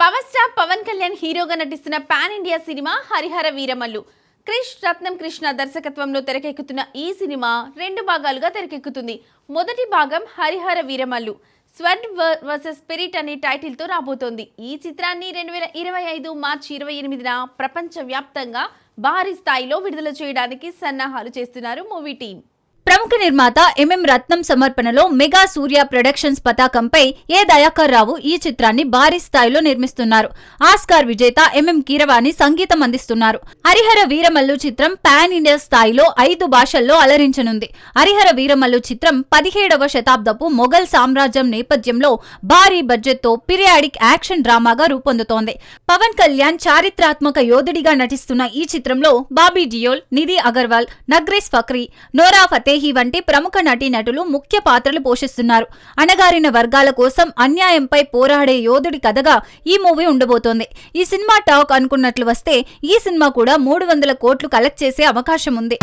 Power star Pawan Kalyan హీరోగా నటిస్తున్న pan India సినిమా హరిహర వీరమల్లు. క్రిష్ రత్నం కృష్ణ దర్శకత్వంలో తెరకెక్కుతున్న ఈ సినిమా రెండు భాగాలుగా తెరకెక్కుతుంది. మొదటి భాగం Harihara Veeramallu. Sword versus spirit అనే టైటిల్తో రాబోతోంది. ఈ చిత్రాన్ని రెండు వేల ఇరవై ఐదు మార్చి ఇరవై ఎనిమిదిన ప్రపంచవ్యాప్తంగా భారీ స్థాయిలో విడుదల చేయడానికి సన్నాహాలు చేస్తున్నారు మూవీ టీం ప్రముఖ నిర్మాత ఎంఎం రత్నం సమర్పణలో మెగా సూర్య ప్రొడక్షన్స్ పతాకంపై ఏ దయాకర్ రావు ఈ చిత్రాన్ని భారీ స్థాయిలో నిర్మిస్తున్నారు. ఆస్కార్ విజేత ఎంఎం కీరవాణి సంగీతం అందిస్తున్నారు. హరిహర వీరమల్లు చిత్రం పాన్ ఇండియా స్థాయిలో ఐదు భాషల్లో అలరించనుంది. హరిహర వీరమల్లు చిత్రం పదిహేడవ శతాబ్దపు మొఘల్ సామ్రాజ్యం నేపథ్యంలో భారీ బడ్జెట్తో పిరియాడిక్ యాక్షన్ డ్రామాగా రూపొందుతోంది. పవన్ కళ్యాణ్ చారిత్రాత్మక యోధుడిగా నటిస్తున్న ఈ చిత్రంలో బాబీ డియోల్ నిధి అగర్వాల్ నగ్రేస్ ఫక్రీ నోరా ఫతే వంటి ప్రముఖ నటీనటులు ముఖ్య పాత్రలు పోషిస్తున్నారు. అణగారిన వర్గాల కోసం అన్యాయంపై పోరాడే యోధుడి కథగా ఈ మూవీ ఉండబోతోంది. ఈ సినిమా టాక్ అనుకున్నట్లు వస్తే ఈ సినిమా కూడా మూడు వందల కోట్లు కలెక్ట్ చేసే అవకాశం ఉంది.